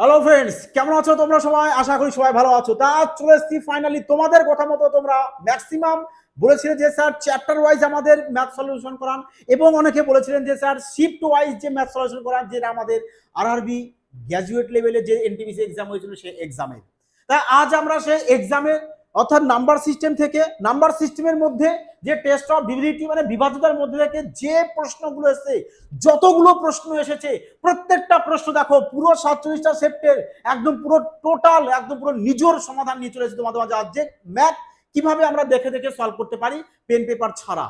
Hello friends কেমন আছো তোমরা সবাই? আশা করি সবাই ভালো আছো। তা চলে এসছি ফাইনালি তোমাদের কথা মতো তোমরা ম্যাক্সিমাম বলেছিলে যে স্যার চ্যাপ্টার ওয়াইজ আমাদের ম্যাথ সলিউশন করান এবং অনেকে বলেছিলেন যে স্যার শিফট ওয়াইজ যে ম্যাথ সলিউশন করান, যেটা আমাদের আরআরবি গ্র্যাজুয়েট লেভেলে যে এনটিপিসি এক্সাম হয়েছিল সেই এক্সামের তা আজ আমরা সেই এক্সামের অর্থাৎ নাম্বার সিস্টেম থেকে, নাম্বার সিস্টেমের মধ্যে যে টেস্ট অফ ডিবিলিটি মানে বিভাজ্যতার মধ্যে থেকে যে প্রশ্নগুলো এসেছে, যতগুলো প্রশ্ন এসেছে, প্রত্যেকটা প্রশ্ন দেখো, পুরো সাতচল্লিশটা সেপ্টের একদম পুরো টোটাল একদম পুরো নিজের সমাধান নিয়ে চলে এসেছে তোমাদের মাঝে যে ম্যাথ কীভাবে আমরা দেখে দেখে সলভ করতে পারি? পেন পেপার ছাড়া।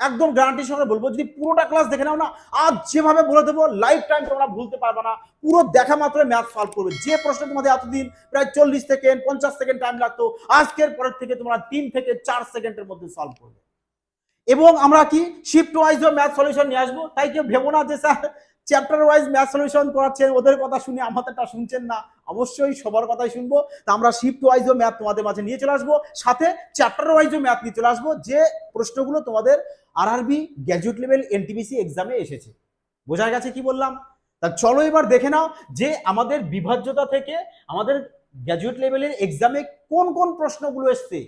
একদম গ্যারান্টি সঙ্গে বলব, যদি পুরোটা ক্লাস দেখে নাও না আজ যেভাবে বলে দেবো লাইফ টাইম তোমরা ভুলতে পারবে না। পুরো দেখা মাত্র ম্যাথ সলভ করবে। যে প্রশ্ন তোমাদের এতদিন, প্রায় চল্লিশ সেকেন্ড পঞ্চাশ সেকেন্ড টাইম লাগতো, আজকের পরের থেকে তোমরা তিন থেকে চার সেকেন্ডের মধ্যে সলভ করবে। এবং আমরা কি শিফট ওয়াইজ ম্যাথ সলিউশন নিয়ে আসব? তাই কেউ ভেবো না যে, sir chapter wise math solution করাচ্ছেন, ওদের কথা শুনে আমাদেরটা শুনছেন না। অবশ্যই সবার কথাই শুনব। তা আমরা শিফট ওয়াইজ ম্যাথ তোমাদের মাঝে নিয়ে চলে আসব। সাথে চ্যাপ্টার ওয়াইজ ম্যাথ নিয়ে চলে আসব। যে প্রশ্নগুলো তোমাদের আরআরবি গ্র্যাজুয়েট লেভেল এনটিপিসি এক্সামে এসেছে। বোঝা গেছে কি বললাম? তা চলো এবার দেখে নাও যে আমাদের বিভাজ্যতা থেকে আমাদের গ্র্যাজুয়েট লেভেলের এক্সামে কোন কোন প্রশ্নগুলো এসছে।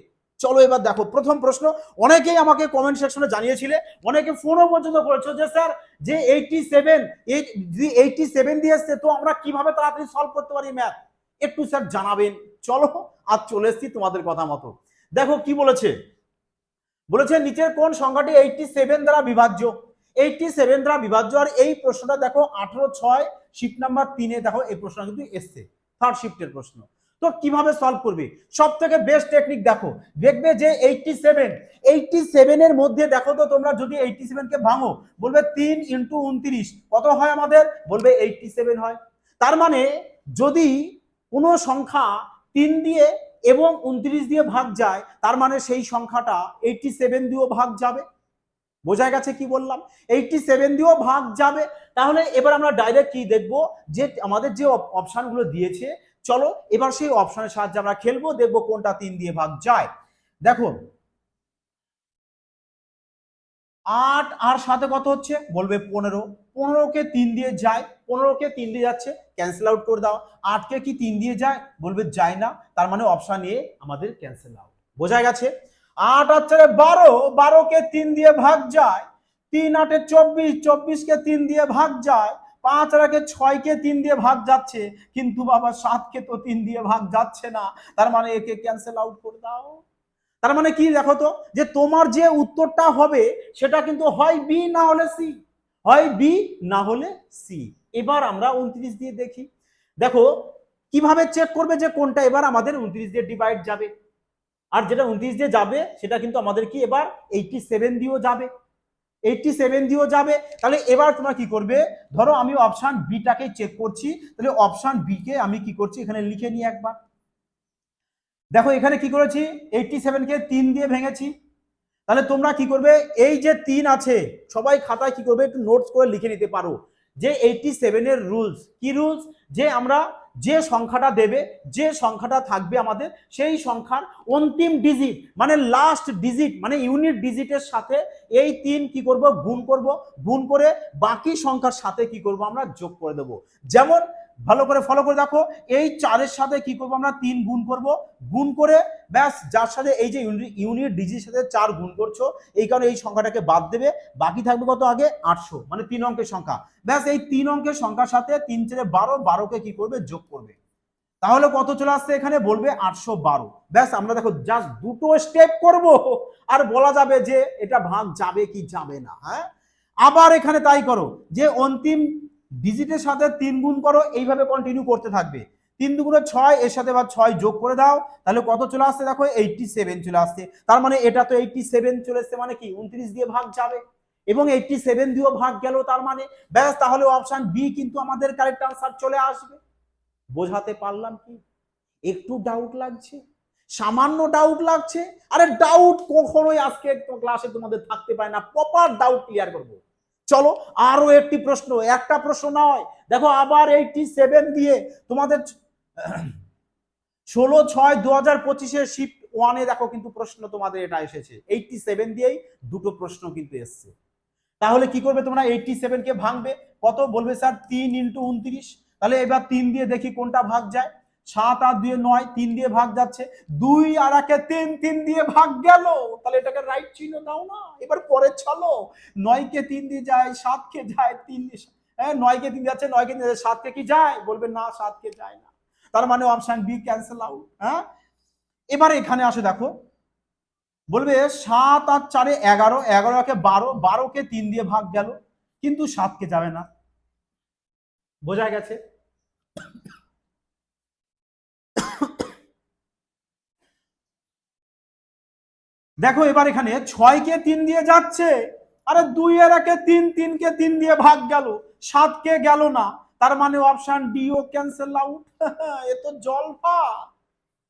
চলো এবার দেখো, প্রথম প্রশ্ন, অনেকেই আমাকে কমেন্ট সেকশনে জানিয়েছিলে, অনেকে ফোনও পর্যন্ত করেছ যে, স্যার, যে এইটটি সেভেন যদি এইটটি সেভেন দিয়ে এসছে, তো আমরা কীভাবে তাড়াতাড়ি সলভ করতে পারি ম্যাথ একটু স্যার জানাবেন। চলো আর চলে এসছি তোমাদের কথা মতো। দেখো কি বলেছে বলেছে, নিচের কোন সংখ্যাটি এইটটি সেভেন দ্বারা বিভাজ্য। এইটটি সেভেন দ্বারা বিভাজ্য, আর এই প্রশ্নটা দেখো, আঠারো ছয় শিফট নাম্বার তিনে দেখো, এই প্রশ্নটা কিন্তু এসছে থার্ড শিফটের প্রশ্ন। তো কীভাবে সলভ করবে? সব থেকে বেস্ট টেকনিক দেখো, দেখবে যে এইটটি সেভেন এইটটি সেভেনের মধ্যে দেখো তো তোমরা যদি এইটটি সেভেনকে ভাঙো, বলবে তিন ইন্টু উনত্রিশ, কত হয় আমাদের? বলবে এইটটি সেভেন হয়। তার মানে যদি কোনো সংখ্যা তিন দিয়ে এবং উনত্রিশ দিয়ে ভাগ যায়, তার মানে সেই সংখ্যাটা এইটটি সেভেন দিয়েও ভাগ যাবে। বোঝা গেছে কি বললাম? এইটটি সেভেন দিয়েও ভাগ যাবে। তাহলে এবার আমরা ডাইরেক্ট কি দেখব? যে আমাদের যে অপশানগুলো দিয়েছে, চলো এবার সেই অপশানের সাহায্যে আমরা খেলব, দেখব কোনটা তিন দিয়ে ভাগ যায়। দেখো, আট আর সাথে কত হচ্ছে? বলবে পনেরো। পনেরোকে তিন দিয়ে যায়, পনেরোকে তিন দিয়ে যাচ্ছে ক্যান্সেল আউট করে দাও। আটকে কি তিন দিয়ে যায়? বলবে যায় না। তার মানে অপশন এ আমাদের ক্যান্সেল আউট বোঝা গেছে? আট হচ্ছে বারো, বারোকে তিন দিয়ে ভাগ যায়, তিন আটে চব্বিশ, চব্বিশকে তিন দিয়ে ভাগ যায়, পাঁচ রাখে ছয়কে তিন দিয়ে ভাগ যাচ্ছে, কিন্তু বাবা সাতকে তো তিন দিয়ে ভাগ যাচ্ছে না। তার মানে একে ক্যান্সেল আউট করে দাও। তার মানে কি দেখো তো? যে তোমার যে উত্তরটা হবে, সেটা কিন্তু হয় বি না হলে সি হয় বি, না হলে সি। এবার আমরা উনত্রিশ দিয়ে দেখি। দেখো, কীভাবে চেক করবে যে কোনটা এবার আমাদের উনত্রিশ দিয়ে ডিভাইড যাবে? আর যেটা উনত্রিশ দিয়ে যাবে, সেটা কিন্তু আমাদের কি এবার এইটটি সেভেন দিয়েও যাবে। এইটটি সেভেন দিয়েও যাবে। তাহলে এবার তোমরা কি করবে? ধরো আমি অপশান বিটাকে চেক করছি, তাহলে অপশান বি কে আমি কি করছি? এখানে লিখে নিই একবার। দেখো, এখানে কি করেছি? এইটটি সেভেনকে তিন দিয়ে ভেঙেছি। তাহলে তোমরা কি করবে? এই যে তিন আছে, সবাই খাতায় কি করবে? একটু নোটস করে লিখে নিতে পারো। যে এইটি সেভেনের রুলস কি রুলস যে আমরা যে সংখ্যাটা দেবে, যে সংখ্যাটা থাকবে আমাদের, সেই সংখ্যার অন্তিম ডিজিট মানে লাস্ট ডিজিট মানে ইউনিট ডিজিটের সাথে এই তিন কি করব? গুণ করব। গুণ করে বাকি সংখ্যার সাথে কি করব? আমরা যোগ করে দেব। যেমন ভালো করে ফলো করে দেখো। এই চারের সাথে কি করব আমরা? তিন গুণ করব। গুণ করে ব্যাস, যার সাথে এই যে ইউনিট ডিজির সাথে চার গুণ করছ, এই কারণে এই সংখ্যাটাকে বাদ দেবে। বাকি থাকবে কত আগে? আটশো মানে তিন অঙ্কের সংখ্যা। ব্যাস, এই তিন অঙ্কের সংখ্যার সাথে তিন চারে বারো, বারোকে কি করবে? যোগ করবে। তাহলে কত চলে আসছে এখানে? বলবে আটশো বারো। ব্যাস, আমরা দেখো জাস্ট দুটো স্টেপ করব। আর বলা যাবে যে এটা ভাগ যাবে কি যাবে না হ্যাঁ? আবার এখানে তাই করো, যে অন্তিম ডিজিটের সাথে তিন গুণ করো, এইভাবে কন্টিনিউ করতে থাকবে। তিন দুগুণে ছয়, এর সাথে বা ছয় যোগ করে দাও, তাহলে কত চলে আসছে? দেখো এইটটি সেভেন চলে আসছে। তার মানে এটা তো এইটটি সেভেন চলে আসছে মানে কি? উনত্রিশ দিয়ে ভাগ যাবে। এবং এইটটি সেভেন দিয়েও ভাগ গেল তার মানে। ব্যাস, তাহলে অপশন বি কিন্তু আমাদের কারেক্ট আনসার চলে আসবে। বোঝাতে পারলাম কি? একটু ডাউট লাগছে। সামান্য ডাউট লাগছে। আরে ডাউট কখনোই আজকে ক্লাসে তোমাদের থাকতে পারে না। প্রপার ডাউট ক্লিয়ার করব। চলো, আরও একটি প্রশ্ন, একটা প্রশ্ন নয়। দেখো, আবার এইটটি সেভেন দিয়ে তোমাদের ষোলো ছয় দু হাজার পঁচিশের শিফট ওয়ানে দেখো কিন্তু প্রশ্ন তোমাদের এটা এসেছে। এইটটি সেভেন দিয়েই দুটো প্রশ্ন কিন্তু এসছে। তাহলে কি করবে তোমরা? এইটটি সেভেনকে ভাঙবে। কত বলবে স্যার? তিন ইন্টু উনত্রিশ। তাহলে এবার তিন দিয়ে দেখি কোনটা ভাগ যায়। সাত আর দুয়ে নয়, তিন দিয়ে ভাগ যাচ্ছে। দুই আর একে তিন তিন দিয়ে ভাগ গেল। তাহলে এটাকে রাইট চিহ্ন দাও না। এবার পরে চলো নয়কে তিন দিয়ে যায়, সাতকে যায়, তিন দিয়ে হ্যাঁ নয়কে তিন যাচ্ছে, নয়কে তিন যাচ্ছে, সাতকে কি যায়? বলবে না, সাতকে যায় না। তার মানে অপশন বি ক্যান্সেল আউট হ্যাঁ? এবারে এখানে আসে, দেখো। বলবে সাত আর চারে এগারো এগারো এগারোকে বারো, বারোকে তিন দিয়ে ভাগ গেল। কিন্তু সাতকে যাবে না। বোঝা গেছে? দেখো, এবার এখানে ছয়কে তিন দিয়ে যাচ্ছে। আরে দুই এর একে তিন, তিনকে তিন দিয়ে ভাগ গেল। সাতকে গেল না। তার মানে অপশন ডি ও ক্যান্সেল আউট এ তো জল ভাত।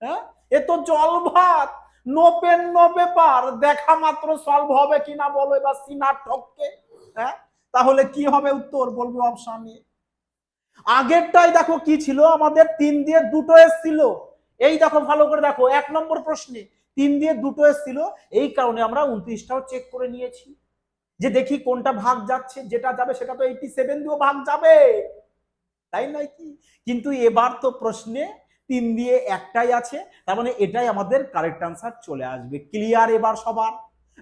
হ্যাঁ? এ তো জল ভাত। নো পেন নো পেপার দেখা মাত্র সলভ হবে কিনা বলো এবার সিনার ঠককে। হ্যাঁ? তাহলে কি হবে উত্তর? বলবে অপশন এ আগেরটাই দেখো কি ছিল? আমাদের তিন দিয়ে দুটো এসছিল। এই দেখো, ভালো করে দেখো। এক নম্বর প্রশ্নে তিন দিয়ে দুটো এসছিল, এই কারণে আমরা উনত্রিশটাও চেক করে নিয়েছি। যে দেখি কোনটা ভাগ যাচ্ছে, যেটা যাবে সেটা তো এইটি সেভেন দিয়েও ভাগ যাবে। তাই নয় কি? কিন্তু এবার তো প্রশ্নে তিন দিয়ে একটাই আছে, তার মানে এটাই আমাদের কারেক্ট আনসার চলে আসবে। ক্লিয়ার এবার সবার?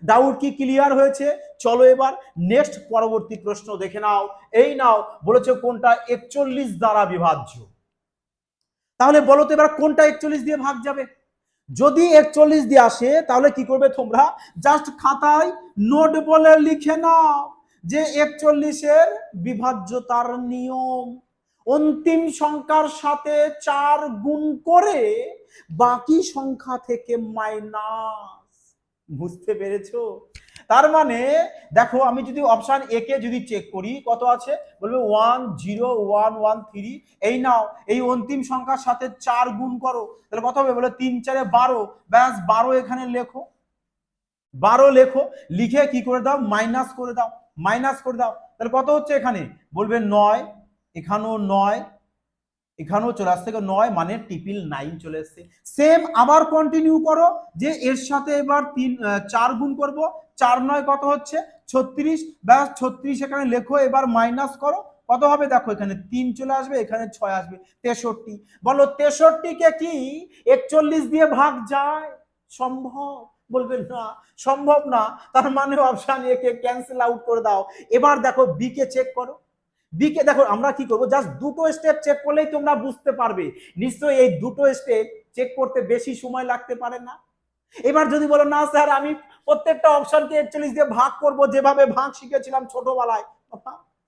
ডাউট কি ক্লিয়ার হয়েছে? চলো এবার নেক্সট পরবর্তী প্রশ্ন দেখে নাও। এই নাও, বলেছে কোনটা একচল্লিশ দ্বারা বিভাজ্য। তাহলে বলো তো এবার কোনটা একচল্লিশ দিয়ে ভাগ যাবে? যদি একচল্লিশ দিয়ে আসে, তাহলে কি করবে তোমরা? জাস্ট খাতায় নোট বলে লিখে নাও যে একচল্লিশের বিভাজ্যতার নিয়ম। অন্তিম সংখ্যার সাথে চার গুণ করে বাকি সংখ্যা থেকে মাইনাস বুঝতে পেরেছ? তার মানে দেখো, আমি যদি অপশান এ কে যদি চেক করি, কত আছে? বলবে one zero one one three এই নাও, এই অন্তিম সংখ্যার সাথে চার গুণ করো। তাহলে কত হবে? বলে তিন চারে বারো। ব্যাস, বারো এখানে লেখো। বারো লেখো। লিখে কি করে দাও? মাইনাস করে দাও। মাইনাস করে দাও। তাহলে কত হচ্ছে এখানে? বলবে নয়। এখানেও নয়। এখানেও চলে আসছে। নয় মানে টিপিল নাইন চলে এসছে। সেম আবার কন্টিনিউ করো যে এর সাথে এবার তিন চার গুণ করব। চার নয় কত হচ্ছে? ছত্রিশ। ব্যাস, ছত্রিশ এখানে লেখো, এবার মাইনাস করো। কত হবে? দেখো, এখানে তিন চলে আসবে, এখানে ছয় আসবে। তেষট্টি। বলো, তেষট্টিকে কি একচল্লিশ দিয়ে ভাগ যায়? সম্ভব। বলবেন না, সম্ভব না। তার মানে অপশান এ কে ক্যান্সেল আউট করে দাও। এবার দেখো বি কে চেক করো। বি কে, দেখো, আমরা কি করব? জাস্ট দুটো স্টেপ চেক করলেই তোমরা বুঝতে পারবে। নিশ্চয়ই এই দুটো স্টেপ চেক করতে বেশি সময় লাগতে পারে না। এবার যদি বলো, না স্যার আমি প্রত্যেকটা অপশনকে একচল্লিশ দিয়ে ভাগ করব। যেভাবে ভাগ শিখেছিলাম ছোটবেলায়।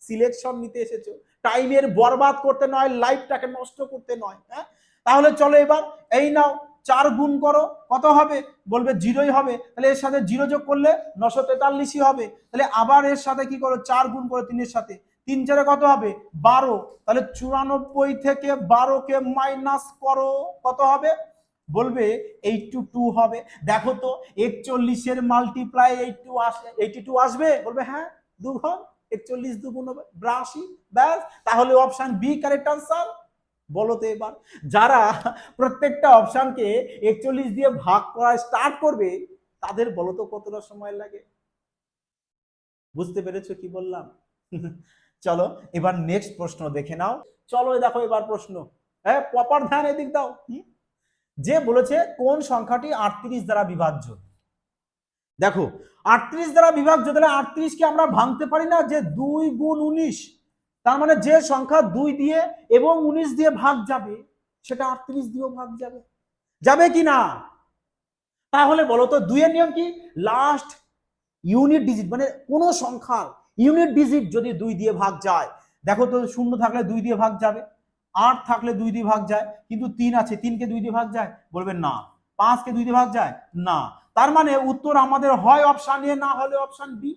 সিলেকশন নিতে এসেছ। টাইমের বরবাদ করতে নয় লাইফটাকে নষ্ট করতে নয় হ্যাঁ? তাহলে চলো এবার, এই নাও, চার গুণ করো। কত হবে? বলবে জিরোই হবে। তাহলে এর সাথে জিরো যোগ করলে নশো তেতাল্লিশই হবে। তাহলে আবার এর সাথে কি করো? চার গুণ করো তিনের সাথে। তিন চারে কত হবে? বারো। তাহলে চুরানব্বই থেকে বারোকে মাইনাস করো। কত হবে? বলবে এইট টু টু হবে। দেখো তো, একচল্লিশের মাল্টিপ্লাই এইট টু আসে এইটি টু আসবে? বলবে হ্যাঁ দু একচল্লিশ দুগুণ বিরাশি, ব্যাস। তাহলে অপশন বি কারেক্ট আনসার বলো তো এবার। যারা প্রত্যেকটা অপশানকে একচল্লিশ দিয়ে ভাগ করা স্টার্ট করবে, তাদের বলো তো কতটা সময় লাগে? বুঝতে পেরেছ কি বললাম? চলো, এবার নেক্সট প্রশ্ন দেখে নাও। চলো দেখো এবার প্রশ্ন। হ্যাঁ প্রপার ধ্যান এদিক দাও। হুম? যে বলেছে কোন সংখ্যাটি আটত্রিশ দ্বারা বিভাজ্য। দেখো, আটত্রিশ দ্বারা বিভাজ্য, তাহলে আটত্রিশকে আমরা ভাঙতে পারি না? যে দুই গুণ উনিশ, তার মানে যে সংখ্যা দুই দিয়ে এবং উনিশ দিয়ে ভাগ যাবে, সেটা আটত্রিশ দিয়েও ভাগ যাবে। যাবে কি না? তাহলে বলো তো, দুইয়ের নিয়ম কি? লাস্ট ইউনিট ডিজিট মানে কোনো সংখ্যার ইউনিট ডিজিট যদি দুই দিয়ে ভাগ যায়, দেখো তো শূন্য থাকলে দুই দিয়ে ভাগ যাবে। আট থাকলে দুই দিয়ে ভাগ যায়, কিন্তু তিন আছে, তিনকে দুই দিয়ে ভাগ যায়? বলবেন না। পাঁচকে দুই দিয়ে ভাগ যায়? না। তার মানে উত্তর আমাদের হয় অপশান এ না হলে অপশান বি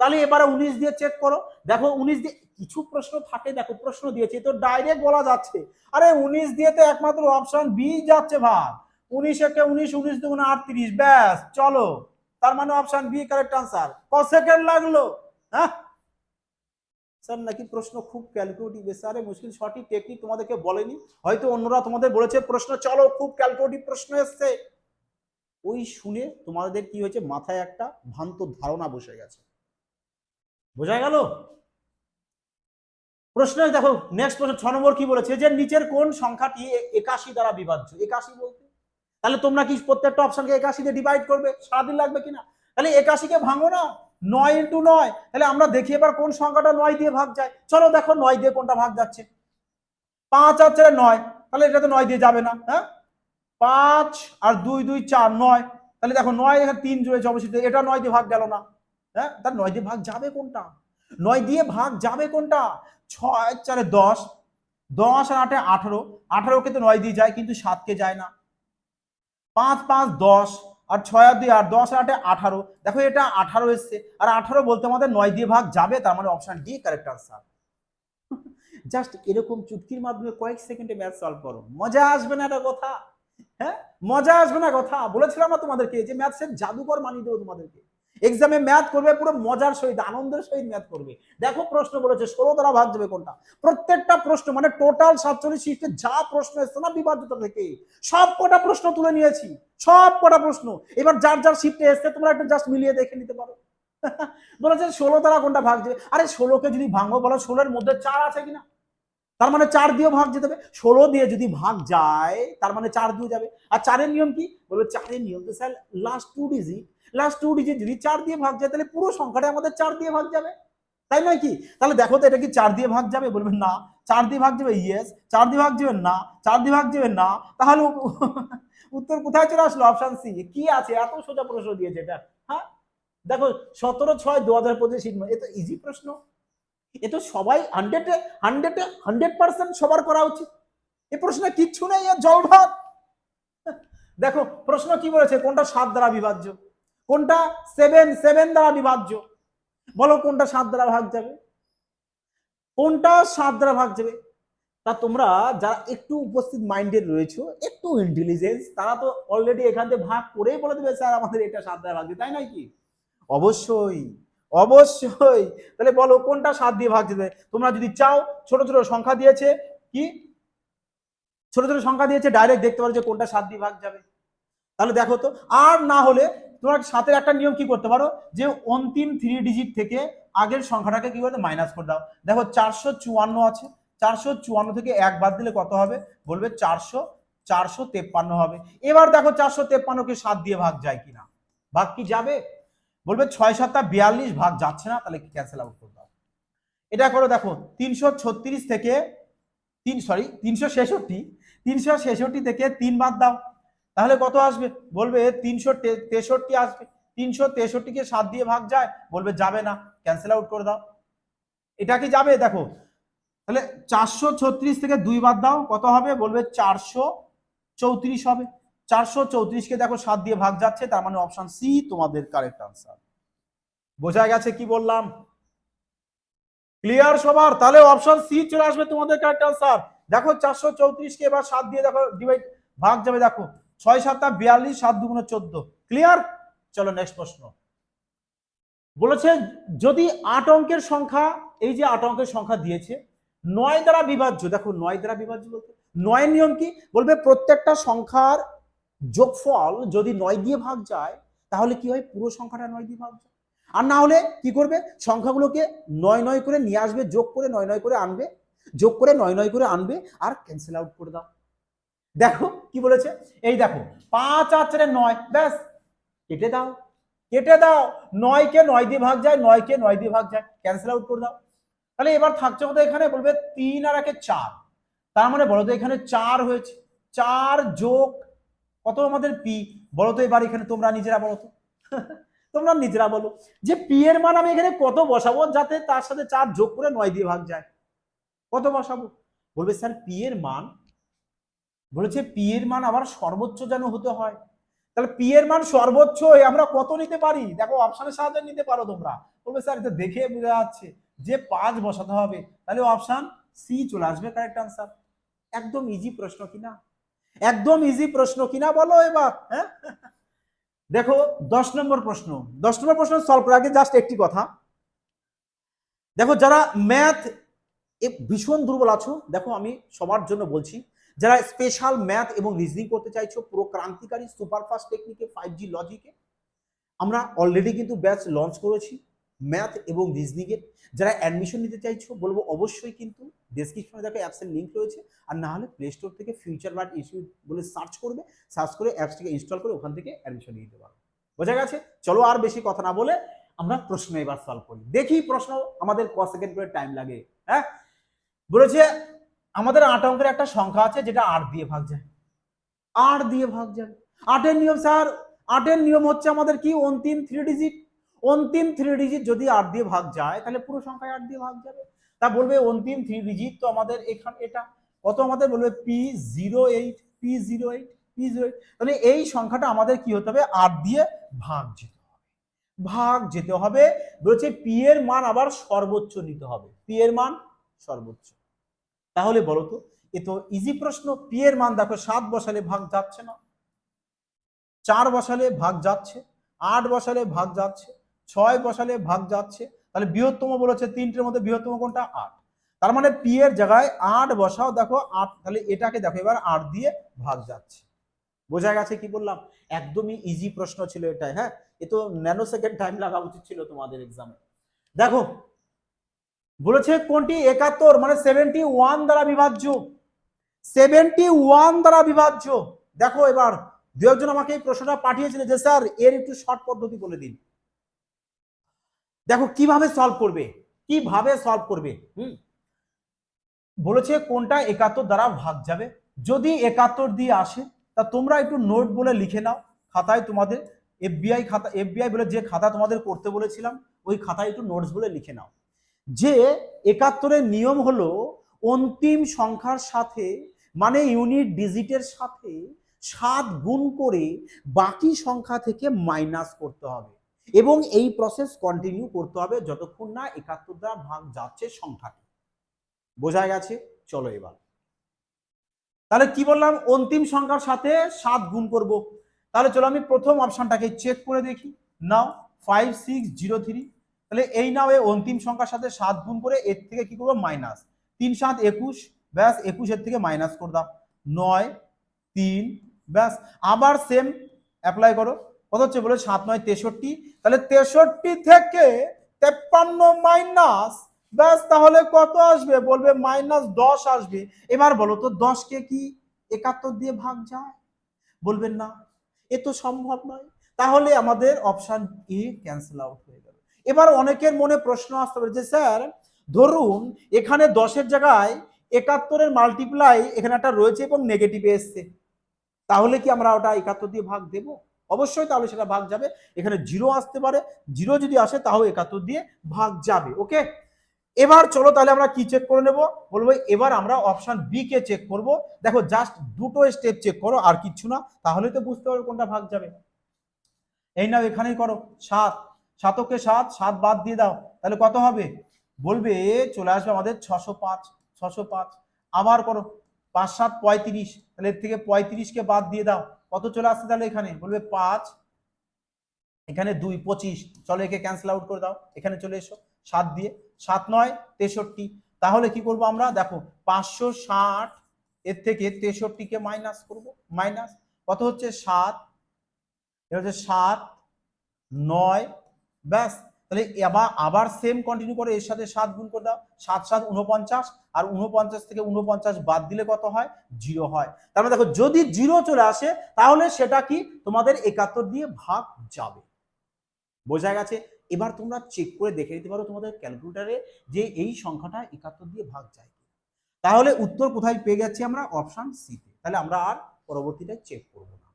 তাহলে এবারে উনিশ দিয়ে চেক করো। দেখো উনিশ দিয়ে কিছু প্রশ্ন থাকে, দেখো প্রশ্ন দিয়েছে, তো ডাইরেক্ট বলা যাচ্ছে। আরে উনিশ দিয়ে তো একমাত্র অপশন বি যাচ্ছে ভাগ। উনিশ একে উনিশ উনিশ দুগুণ আটত্রিশ, ব্যাস, চলো। তার মানে অপশান বি কারেক্ট আনসার ক সেকেন্ড লাগল? হ্যাঁ? স্যার, নাকি প্রশ্ন খুব ক্যালকুলেটিভ স্যার মুশকিল সঠিক টেকনিক তোমাদেরকে বলেনি। হয়তো অন্যরা তোমাদের বলেছে, প্রশ্ন, চলো, খুব ক্যালকুলেটিভ প্রশ্ন এসছে। ওই শুনে তোমাদের কি হয়েছে? মাথায় একটা ভ্রান্ত ধারণা বসে গেছে। বোঝা গেল? প্রশ্নে দেখো নেক্সট প্রশ্ন, ছ নম্বর কি বলেছে? যে নিচের কোন সংখ্যাটি একাশি দ্বারা বিভাজ্য। একাশি বলতে? তাহলে তোমরা কি প্রত্যেকটা অপশনকে একাশি দিয়ে ডিভাইড করবে? সারাদিন লাগবে কিনা? তাহলে একাশিকে ভাঙো না। নয় ইন্টু নয়। তাহলে আমরা দেখি এবার কোন সংখ্যাটা নয় দিয়ে ভাগ যায়। চলো দেখো নয় দিয়ে কোনটা ভাগ যাচ্ছে। পাঁচ আর চারে নয়, তাহলে এটা তো নয় দিয়ে যাবে না হ্যাঁ? পাঁচ আর দুই দুই, চার, নয়। তাহলে দেখো নয় এখানে তিন জুড়েছে অবশ্যই, এটা নয় দিয়ে ভাগ গেল না। হ্যাঁ? তার নয় দিয়ে ভাগ যাবে কোনটা? নয় দিয়ে ভাগ যাবে কোনটা? ছয় চারে দশ দশ আর আটে আঠারো। আঠারোকে তো নয় দিয়ে যায়, কিন্তু সাতকে যায় না। পাঁচ পাঁচ, দশ আর ছয় আর দুই আর দশ আর আটে আঠারো। দেখো এটা আঠারো এসছে। আর আঠারো বলতে আমাদের নয় দিয়ে ভাগ যাবে, তার মানে option D correct answer just এরকম চুটকির মাধ্যমে কয়েক সেকেন্ডে ম্যাথ সলভ করো। মজা আসবে না এটা কথা? হ্যাঁ? মজা আসবে না কথা? বলেছিলাম না তোমাদেরকে যে ম্যাথসের জাদুকর মানিয়ে দেবো তোমাদেরকে। এক্সামে ম্যাথ করবে, পুরো মজার সহিত, আনন্দের সহিত ম্যাথ করবে। দেখো প্রশ্ন বলেছে, ষোলো দ্বারা ভাগ যাবে কোনটা? প্রত্যেকটা প্রশ্ন মানে টোটাল সাতচল্লিশ শিফটে যা প্রশ্ন এসছে না বিভাজ্যতা থেকে, সব কটা প্রশ্ন তুলে নিয়েছি, সব কটা প্রশ্ন। এবার যার যার শিফটে এসছে, তোমরা একটু জাস্ট মিলিয়ে দেখে নিতে পারো। বলেছে ষোলো দ্বারা কোনটা ভাগ যাবে আরে ষোলোকে যদি ভাঙবো বলো, ষোলোর মধ্যে চার আছে কিনা? তার মানে চার দিয়েও ভাগ যেতে হবে। ষোলো দিয়ে যদি ভাগ যায়, তার মানে চার দিয়ে যাবে। আর চারের নিয়ম কি? বলবে, চারের নিয়ম তো sir last two digit last two digit যদি চার দিয়ে ভাগ যায়, তাহলে পুরো সংখ্যাটা আমাদের চার দিয়ে ভাগ যাবে। তাই নয় কি? তাহলে দেখো তো এটা কি চার দিয়ে ভাগ যাবে? বলবেন না। চার দিয়ে ভাগ যাবে ইয়েস চার দিয়ে ভাগ যাবে না, চার দিয়ে ভাগ যাবে না। তাহলে উত্তর কোথায় চলে আসলো? অপশান সি কি আছে? এত সোজা প্রশ্ন দিয়েছে এটা। হ্যাঁ? দেখো, সতেরো, ছয় দু হাজার পঁচিশ এ তো ইজি প্রশ্ন। এ তো সবাই হান্ড্রেডে হান্ড্রেডে হান্ড্রেড পার্সেন্ট সবার করা উচিত। এ প্রশ্নে কিচ্ছু নেই জল ভাত। দেখো, প্রশ্ন কি বলেছে? কোনটা সাত দ্বারা বিভাজ্য? কোনটা সেভেন সেভেন দ্বারা বিভাজ্য? বলো কোনটা সাত দ্বারা ভাগ যাবে? কোনটা সাত দ্বারা ভাগ যাবে? তা তোমরা যারা একটু উপস্থিত মাইন্ডেড রয়েছো, একটু ইন্টেলিজেন্স তারা তো অলরেডি এখান থেকে ভাগ করেই বলে দেবে, স্যার, আমাদের এটা সাত দ্বারা ভাগ যাবে। তাই নয় কি? অবশ্যই অবশ্যই। তাহলে বলো কোনটা সাত দিয়ে ভাগ যেতে তোমরা যদি চাও, ছোট ছোট সংখ্যা দিয়েছে, কি? ছোট ছোট সংখ্যা দিয়েছে ডাইরেক্ট দেখতে পারো যে কোনটা সাত দিয়ে ভাগ যাবে। তাহলে দেখো তো, আর না হলে তোমরা সাথের একটা নিয়ম কি করতে পারো? যে অন্তিম থ্রি ডিজিট থেকে আগের সংখ্যাটাকে কি করতে মাইনাস করে দাও। দেখো চারশো চুয়ান্ন আছে। চারশো চুয়ান্ন থেকে এক বাদ দিলে কত হবে? বলবে চারশো চারশো তেপ্পান্ন হবে। এবার দেখো চারশো তেপ্পান্নকে সাত দিয়ে ভাগ যায় কিনা। ভাগ কি যাবে? বলবে ছয় সাতটা বিয়াল্লিশ ভাগ যাচ্ছে না, তাহলে ক্যান্সেল আউট করে দাও। এটা করো দেখো, তিনশো ছত্রিশ থেকে তিন সরি তিনশো ছেষট্টি তিনশো ছেষট্টি থেকে তিন বাদ দাও। তাহলে কত আসবে? বলবে তিনশো তেষট্টি আসবে। তিনশো তেষট্টিকে সাত দিয়ে ভাগ যায়, বলবে, যাবে না ক্যান্সেল আউট করে দাও। এটা কি যাবে? দেখো, তাহলে চারশো ছত্রিশ থেকে দুই বাদ দাও, কত হবে? বলবে, চারশো চৌত্রিশ হবে। চারশো চৌত্রিশকে দেখো, সাত দিয়ে ভাগ যাচ্ছে, তার মানে অপশন সি তোমাদের কারেক্ট আনসার বোঝা গেছে কি বললাম? ক্লিয়ার সবার? তাহলে অপশন সি চলে আসবে তোমাদের কারেক্ট আনসার দেখো, চারশো চৌত্রিশকে এবার সাত দিয়ে দেখো ডিভাইড ভাগ যাবে, দেখো। ছয় সাতটা বিয়াল্লিশ, সাত দুগুণ চোদ্দ। ক্লিয়ার চলো নেক্সট প্রশ্ন। বলেছে যদি আট অঙ্কের সংখ্যা, এই যে আট অঙ্কের সংখ্যা দিয়েছে, নয় দ্বারা বিভাজ্য, দেখো নয় দ্বারা বিভাজ্য বলতে, নয়ের নিয়ম কি? বলবে প্রত্যেকটা সংখ্যার যোগফল যদি নয় দিয়ে ভাগ যায়, তাহলে কি হয়? পুরো সংখ্যাটা নয় দিয়ে ভাগ যায়। আর না হলে কি করবে? সংখ্যাগুলোকে নয় নয় করে নিয়ে আসবে, যোগ করে নয় নয় করে আনবে, যোগ করে নয় নয় করে আনবে, আর ক্যান্সেল আউট করে দাও। দেখো কি বলেছে? এই দেখো, পাঁচ আর চারে নয়, ব্যাস, কেটে দাও কেটে দাও, নয়কে নয় দিয়ে ভাগ যায়, নয়কে নয় দিয়ে ভাগ যায় ক্যান্সেল আউট করে দাও। তাহলে এবার থাকছে কত এখানে? বলবে তিন আর একে চার। তার মানে বলো তো এখানে চার হয়েছে। চার যোগ কত আমাদের পি? বলো তো এবার এখানে তোমরা নিজেরা বলো তো। তোমরা নিজেরা বলো। যে পি এর মান আমি এখানে কত বসাবো যাতে তার সাথে চার যোগ করে নয় দিয়ে ভাগ যায়? কত বসাবো? বলবে স্যার পি এর মান বলেছে পি এর মান আবার সর্বোচ্চ যেন হতে হয়। তাহলে পি এর মান সর্বোচ্চ আমরা কত নিতে পারি? দেখো অপশনের সাহায্যে নিতে পারো তোমরা। বলবে, স্যার, এটা দেখে বোঝা যাচ্ছে যে পাঁচ বসাতে হবে। তাহলে অপশন সি চলে আসবে কারেক্ট আনসার একদম ইজি প্রশ্ন কিনা একদম ইজি প্রশ্ন কিনা বলো এবার হ্যাঁ? দেখো, দশ নম্বর প্রশ্ন। দশ নম্বর প্রশ্ন সলভ করার আগে জাস্ট একটি কথা। দেখো, যারা ম্যাথ ভীষণ দুর্বল আছো, দেখো, আমি সবার জন্য বলছি যারা স্পেশাল ম্যাথ এবং রিজনিং করতে চাইছো, পুরো ক্রান্তিকারী সুপারফাস্ট টেকনিকে ফাইভ জি লজিকে আমরা অলরেডি কিন্তু ব্যাচ লঞ্চ করেছি ম্যাথ এবং রিজনিংয়ের যারা অ্যাডমিশন নিতে চাইছো, বলব অবশ্যই কিন্তু ডেসক্রিপশনে দেখো অ্যাপসের লিঙ্ক রয়েছে। আর না হলে প্লে স্টোর থেকে ফিউচার বার্ড ইস্যু বলে সার্চ করবে সার্চ করে অ্যাপসটিকে ইনস্টল করে ওখান থেকে অ্যাডমিশন নিয়ে নিতে পারো। বোঝা গেছে? চলো আর বেশি কথা না বলে আমরা প্রশ্ন এবার সলভ করি। দেখি প্রশ্ন আমাদের ক সেকেন্ড করে টাইম লাগে। হ্যাঁ? বলেছে আমাদের আট অঙ্কের একটা সংখ্যা আছে যেটা আট দিয়ে ভাগ যায়। আট দিয়ে ভাগ যাবে আটের নিয়ম স্যার, আটের নিয়ম হচ্ছে আমাদের কি? অন্তিম থ্রি ডিজিট অন্তিম থ্রি ডিজিট যদি আট দিয়ে ভাগ যায়, তাহলে পুরো সংখ্যায় আট দিয়ে ভাগ যাবে। তা বলবে অন্তিম থ্রি ডিজিট তো আমাদের এখানে এটা। কত আমাদের বলবে? P zero eight P zero eight P zero eight তাহলে এই সংখ্যাটা আমাদের কি হতে হবে? আট দিয়ে ভাগ যেতে হবে। ভাগ যেতে হবে। বলছে পি এর মান আবার সর্বোচ্চ নিতে হবে। পি এর মান সর্বোচ্চ। তাহলে বলো তো এ তো ইজি প্রশ্ন পি এর মান দেখো, সাত বসালে ভাগ যাচ্ছে না। চার বসালে ভাগ যাচ্ছে, আট বসালে ভাগ যাচ্ছে, ছয় বসালে ভাগ যাচ্ছে, তাহলে বৃহত্তম বলেছে তিনটের মধ্যে বৃহত্তম কোনটা? আট। তার মানে পি এর জায়গায় আট বসাও, দেখো, আট, তাহলে এটাকে দেখো এবার আট দিয়ে ভাগ যাচ্ছে। বোঝা গেছে কি বললাম? একদমই ইজি প্রশ্ন ছিল এটাই হ্যাঁ? এ তো ন্যানো সেকেন্ড টাইম লাগা উচিত ছিল তোমাদের এক্সামে দেখো বলেছে কোনটি? একাত্তর মানে সেভেন্টি ওয়ান দ্বারা বিভাজ্য। সেভেন্টি ওয়ান দ্বারা বিভাজ্য। দেখো এবার দু একজন আমাকে এই প্রশ্নটা পাঠিয়েছিল যে, স্যার, এর একটু শর্ট পদ্ধতি বলে দিন। দেখো, কীভাবে সলভ করবে? কীভাবে সলভ করবে? হুম? বলেছে কোনটা একাত্তর দ্বারা ভাগ যাবে? যদি একাত্তর দিয়ে আসে, তা তোমরা একটু নোট বলে লিখে নাও। খাতায় তোমাদের এফবিআই খাতা এফবিআই বলে যে খাতা তোমাদের করতে বলেছিলাম, ওই খাতায় একটু নোটস বলে লিখে নাও। যে একাত্তরের নিয়ম হলো অন্তিম সংখ্যার সাথে মানে ইউনিট ডিজিটের সাথে সাত গুণ করে বাকি সংখ্যা থেকে মাইনাস করতে হবে। এবং এই প্রসেস কন্টিনিউ করতে হবে যতক্ষণ না একাত্তর দ্বারা ভাগ যাচ্ছে সংখ্যাটি। বোঝা গেছে? চলো এবার। তাহলে কি বললাম? অন্তিম সংখ্যার সাথে সাত গুণ করব। তাহলে চলো আমি প্রথম অপশনটাকে চেক করে দেখি। Now five six zero three তাহলে এই নাও এই অন্তিম সংখ্যার সাথে সাত গুণ করে এর থেকে কি করব? মাইনাস। তিন, সাত, একুশ, ব্যাস একুশের থেকে মাইনাস করে দাও। নয়, তিন, ব্যাস। আবার সেম অ্যাপ্লাই করো। কত হচ্ছে বলে? সাত, নয়, তেষট্টি। তাহলে তেষট্টি থেকে তেপ্পান্ন মাইনাস, ব্যাস তাহলে কত আসবে? বলবে মাইনাস দশ আসবে। এবার বলো তো দশকে কি একাত্তর দিয়ে ভাগ যায়? বলবেন না। এ তো সম্ভব নয়। তাহলে আমাদের অপশন এ ক্যান্সেল আউট হয়ে এবার অনেকের মনে প্রশ্ন আসতে পারে যে, স্যার, ধরুন এখানে দশের জায়গায় একাত্তরের মাল্টিপ্লাই এখানে একটা রয়েছে এবং নেগেটিভে এসছে। তাহলে কি আমরা ওটা একাত্তর দিয়ে ভাগ দেব? অবশ্যই তাহলে সেটা ভাগ যাবে। এখানে জিরো আসতে পারে। জিরো যদি আসে, তাও একাত্তর দিয়ে ভাগ যাবে ওকে এবার চলো তাহলে আমরা কি চেক করে নেব? বলব এবার আমরা অপশান বি কে চেক করব। দেখো জাস্ট দুটো স্টেপ চেক করো, আর কিচ্ছু না। তাহলে তো বুঝতে পারবে কোনটা ভাগ যাবে। এই নাও এখানেই করো, সাত। সাতকে সাত সাত বাদ দিয়ে দাও। তাহলে কত হবে? বলবে চলে আসবে আমাদের ছশো পাঁচ ছশো পাঁচ। আবার করো, পাঁচ, সাত, পঁয়ত্রিশ। তাহলে এর থেকে পঁয়ত্রিশকে বাদ দিয়ে দাও। কত চলে আসছে তাহলে এখানে? বলবে পাঁচ, এখানে দুই, পঁচিশ। চলো একে ক্যান্সেল আউট করে দাও। এখানে চলে এসো, সাত দিয়ে। সাত নয়, তেষট্টি। তাহলে কি করব আমরা? দেখো, পাঁচশো ষাট, এর থেকে তেষট্টিকে মাইনাস করব। মাইনাস কত হচ্ছে? সাত। এটা হচ্ছে সাত, নয় ব্যাস। তাহলে আবার আবার সেম কন্টিনিউ করে এর সাথে সাত গুণ করে দাও। সাত সাত উনপঞ্চাশ আর উনপঞ্চাশ থেকে উনপঞ্চাশ বাদ দিলে কত হয়? জিরো হয়। তার মানে দেখো, যদি জিরো চলে আসে, তাহলে সেটা কি? তোমাদের একাত্তর দিয়ে ভাগ যাবে। বোঝা গেছে? এবার তোমরা চেক করে দেখে নিতে পারো তোমাদের ক্যালকুলেটারে যে এই সংখ্যাটা একাত্তর দিয়ে ভাগ যায় তাহলে উত্তর কোথায় পেয়ে যাচ্ছি আমরা? অপশন সিতে তাহলে আমরা আর পরবর্তীটা চেক করব না।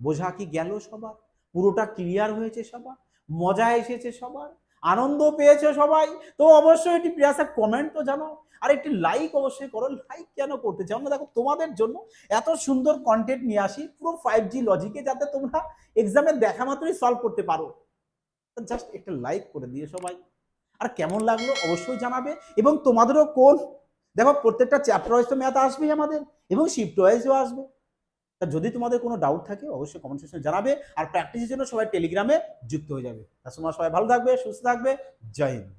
বোঝা কি গেল সবার? পুরোটা ক্লিয়ার হয়েছে সবার? মজা এসেছে সবার, আনন্দ পেয়েছে সবাই। তো অবশ্যই এটি প্রিয়াসা কমেন্ট তো জানাও। আর একটি লাইক অবশ্যই করো। লাইক কেন করতে চাও না? দেখো, তোমাদের জন্য এত সুন্দর কন্টেন্ট নিয়ে আসি। পুরো ফাইভ জি লজিকে যাতে তোমরা এক্সামে দেখা মাত্রই সলভ করতে পারো। জাস্ট একটা লাইক করে দিয়ে সবাই। আর কেমন লাগল অবশ্যই জানাবে। এবং তোমাদেরও কোন, দেখো, প্রত্যেকটা চ্যাপ্টার ওয়াইজ তো ম্যাথ আসবেই আমাদের, এবং শিফট ওয়াইজও আসবে। তা যদি তোমাদের কোনো ডাউট থাকে, অবশ্যই কমেন্ট সেকশনে জানাবে আর প্র্যাকটিসের জন্য সবাই টেলিগ্রামে যুক্ত হয়ে যাবে। তার সময় সবাই ভালো থাকবে, সুস্থ থাকবে। জয় হিন্দ।